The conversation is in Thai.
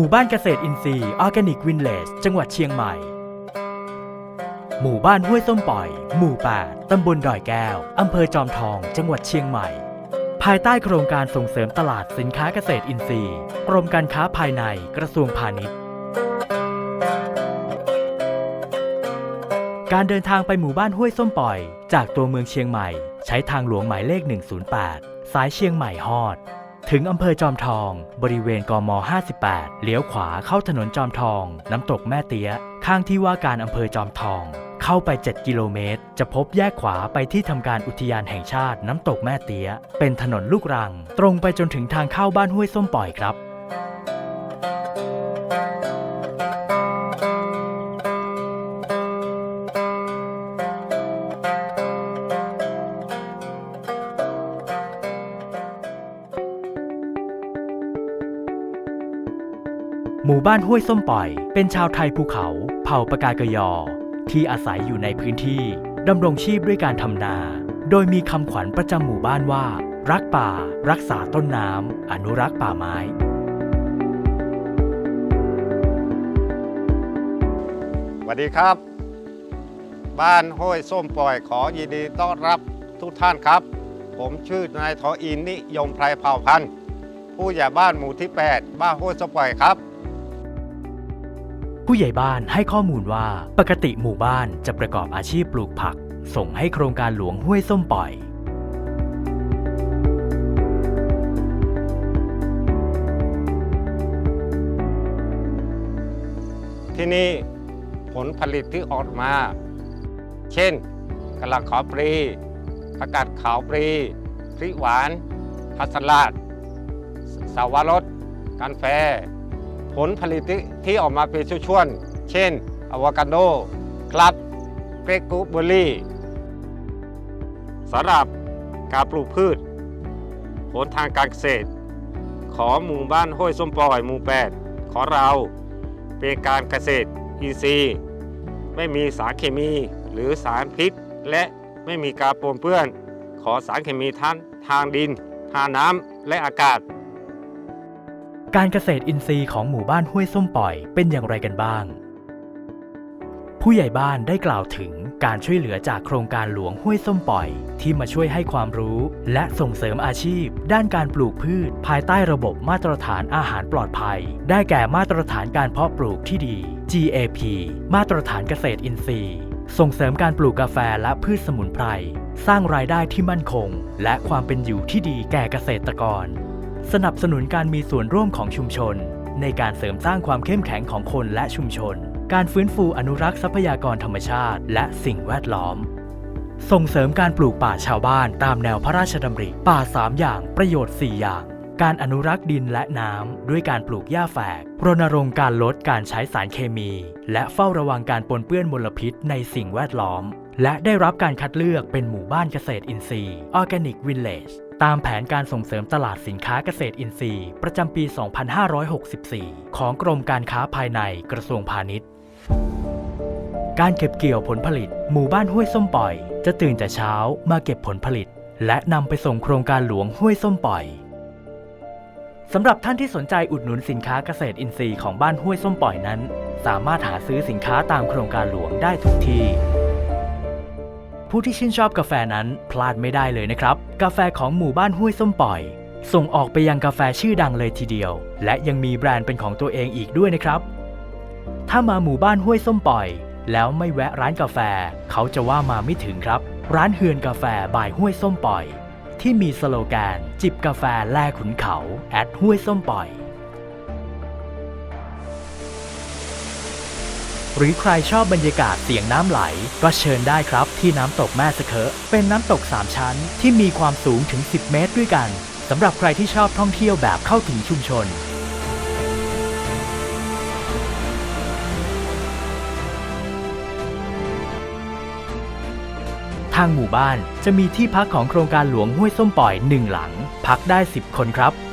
มู่บ้านเกษตรอินทรีย์ออร์แกนิกวินเลจจังหวัดเชียงใหม่ หมู่บ้านห้วยส้มปล่อย หมู่8ตำบลดอยแก้ว อำเภอจอมทอง จังหวัดเชียงใหม่ ภายใต้โครงการส่งเสริมตลาดสินค้าเกษตรอินทรีย์ กรมการค้าภายในกระทรวงพาณิชย์ การเดินทางไปหมู่บ้านห้วยส้มปล่อย จากตัวเมืองเชียงใหม่ ใช้ทางหลวงหมายเลข 108 สายเชียงใหม่ฮอด ถึงอำเภอจอมทอง บริเวณกม 58 เลี้ยวขวาเข้าถนนจอมทอง น้ำตกแม่เตี้ย ข้างที่ว่าการอำเภอจอมทอง เข้าไป 7 กิโลเมตร จะพบแยกขวาไปที่ทำการอุทยานแห่งชาติน้ำตกแม่เตี้ย เป็นถนนลูกรัง ตรงไปจนถึงทางเข้าบ้านห้วยส้มปล่อยครับ หมู่บ้านห้วยส้มปล่อย เป็นชาวไทยภูเขา เผ่าปากากยอ ที่อาศัยอยู่ในพื้นที่ดำรงชีพด้วยการทำนา โดยมีคำขวัญประจำหมู่บ้านว่า รักป่า รักษาต้นน้ำอนุรักษ์ป่าไม้สวัสดีครับ บ้านห้วยส้มปล่อยขอยินดีต้อนรับทุกท่านครับ ผมชื่อนายทออินนิยมไพรเผ่าพันธุ์ ผู้ใหญ่บ้านหมู่ที่ 8 บ้านห้วยส้มปล่อยครับ ผู้ใหญ่บ้านให้ข้อมูลว่าปกติหมู่บ้านจะประกอบอาชีพปลูกผัก ส่งให้โครงการหลวงห้วยส้มปล่อย ที่นี่ผลผลิตที่ออกมา เช่นกะหล่ำขาวปลีผักกาดขาวปลีพริกหวานพัสลัดสาวรสกันแฟ ผลผลิตที่ออกมาเป็นช่วงๆเช่นอะโวคาโดคลับเกรกกูเบอร์รี่สำหรับการปลูกพืช ผลทางการเกษตร ของหมู่บ้านห้วยส้มปล่อยหมู่8ของเราเป็นการเกษตรอินทรีย์ ไม่มีสารเคมีหรือสารพิษ และไม่มีการปนเปื้อน ของสารเคมีทั้งทางดิน ทางน้ำและอากาศ การเกษตรอินทรีย์ของหมู่บ้านห้วยส้มปล่อยเป็นอย่างไรกันบ้าง ผู้ใหญ่บ้านได้กล่าวถึงการช่วยเหลือจากโครงการหลวงห้วยส้มปล่อย ที่มาช่วยให้ความรู้ และส่งเสริมอาชีพ ด้านการปลูกพืช ภายใต้ระบบมาตรฐานอาหารปลอดภัย ได้แก่มาตรฐานการเพาะปลูกที่ดี GAP มาตรฐานเกษตรอินทรีย์ ส่งเสริมการปลูกกาแฟและพืชสมุนไพร สร้างรายได้ที่มั่นคง และความเป็นอยู่ที่ดีแก่เกษตรกร สนับสนุนการมีส่วนร่วมของชุมชน ในการเสริมสร้างความเข้มแข็งของคนและชุมชน การฟื้นฟูอนุรักษ์ทรัพยากรธรรมชาติ และสิ่งแวดล้อม ส่งเสริมการปลูกป่าชาวบ้านตามแนวพระราชดำริ ป่า 3 อย่าง ประโยชน์ 4 อย่าง การอนุรักษ์ดินและน้ำด้วยการปลูกหญ้าแฝก รณรงค์การลดการใช้สารเคมี และเฝ้าระวังการปนเปื้อนมลพิษในสิ่งแวดล้อม และได้รับการคัดเลือกเป็นหมู่บ้านเกษตรอินทรีย์ Organic Village ตามแผนการส่งเสริมตลาดสินค้าเกษตรอินทรีย์ ประจำปี 2564 ของกรมการค้าภายในกระทรวงพาณิชย์ การเก็บเกี่ยวผลผลิต หมู่บ้านห้วยส้มปล่อย จะตื่นแต่เช้ามาเก็บผลผลิต และนำไปส่งโครงการหลวงห้วยส้มปล่อยสำหรับท่านที่สนใจอุดหนุนสินค้าเกษตรอินทรีย์ของบ้านห้วยส้มปล่อยนั้น สามารถหาซื้อสินค้าตามโครงการหลวงได้ทุกที่ ผู้ที่ชื่นชอบกาแฟนั้นพลาดไม่ได้เลยนะครับ กาแฟของหมู่บ้านห้วยส้มปล่อย ส่งออกไปยังกาแฟชื่อดังเลยทีเดียว และยังมีแบรนด์เป็นของตัวเองอีกด้วยนะครับ ถ้ามาหมู่บ้านห้วยส้มปล่อย แล้วไม่แวะร้านกาแฟ เขาจะว่ามาไม่ถึงครับ ร้านเฮือนกาแฟบายห้วยส้มปล่อย ที่มีสโลแกน จิบกาแฟแลขุนเขา แอดห้วยส้มปล่อย หรือใครชอบบรรยากาศเสียงน้ำไหล ก็เชิญได้ครับที่น้ำตกแม่สะเคอะเป็นน้ำตก 3 ชั้นที่มีความสูงถึง 10 เมตรด้วยกันสำหรับใครที่ชอบท่องเที่ยวแบบเข้าถึงชุมชนทางหมู่บ้านจะมีที่พักของโครงการหลวงห้วยส้มปล่อยหนึ่งหลัง พักได้ 10 คนครับ